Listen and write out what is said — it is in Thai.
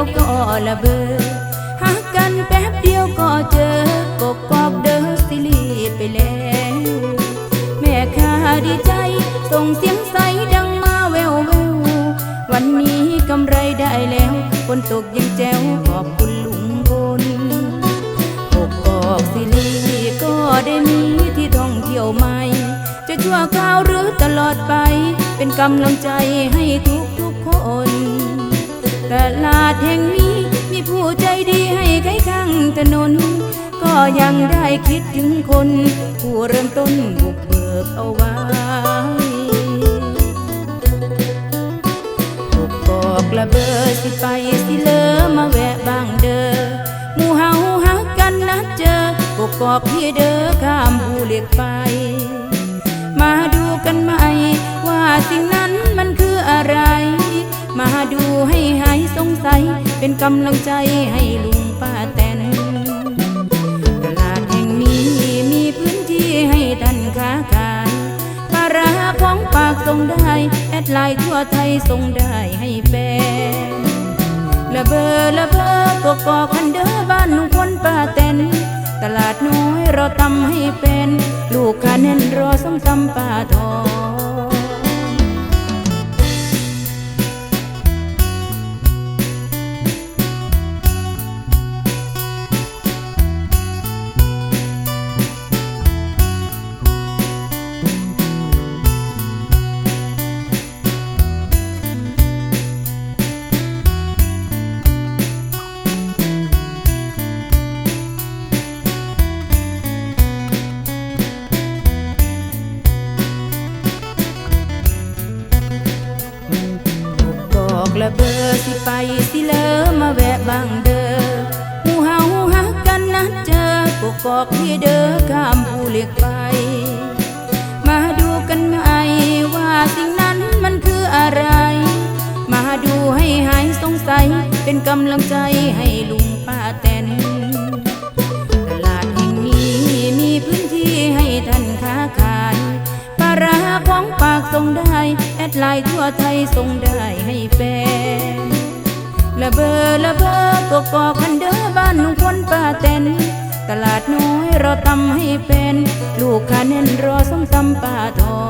ละเบอหักกันแป๊บเดียวก็เจอกกกอกเด้อสิลีไปแล้วแม่ข้าดีใจส่งเสียงใสดังมาแววแวววันนี้กำไรได้แล้วฝนตกยังแจ้วขอบคุณลุงพลกกอกสิลีก็ได้มีที่ท่องเที่ยวใหม่ จะชั่วคราวหรือตลอดไป เป็นกำลังใจให้ แห่งนี้มีผู้ใจดีให้ใครข้างถนน ก็ยังได้คิดถึงคน ผู้เริ่มต้นบุกเบิกเอาไว้กกอกละเบอสิไปสิเลอมาแวะบางเด้อหมู่เฮาฮักกันนะเจอกกอกพี่เด้อข้ามภูเหล็กไฟมาดูกันไหมว่าสิ่งนั้นมันคืออะไร เป็นกำลังใจให้ลุงป้าแตนตลาดแห่งนี้มีพื้นที่ให้ท่านค้าขายปาร้าของปากส่งได้ แอดไลน์ทั่วไทยส่งได้ให้แฟนละเบอละเบอกกอคันเด้อบ้านลุงพลป้าแตนตลาดน้อยเราทำให้เป็น ลูกค้าแน่นรอส้มตำป้าทอง อกละเบอสิไปสิเลอมาแวะบางเด้อหูเฮาฮักกันนะเจอกกอกพี่เด้อข้ามภูเหล็กไฟมาดูกันไหมว่าสิ่งนั้นมันคืออะไร มาดูให้หายสงสัยเป็นกำลังใจให้ลุงป้าแตนตลาดแห่งนี้มีพื้นที่ให้ท่านค้าขายปลาราของปากส่งได้ แอดไลน์ทั่วไทยส่งได้ให้แฟนละเบอร์ละเบอร์กกอกคันเด้อบ้านลุงพลป้าแตนตลาดน้อยรอทำให้เป็น ลูกค้าแน่นรอส้มตำป้าทอง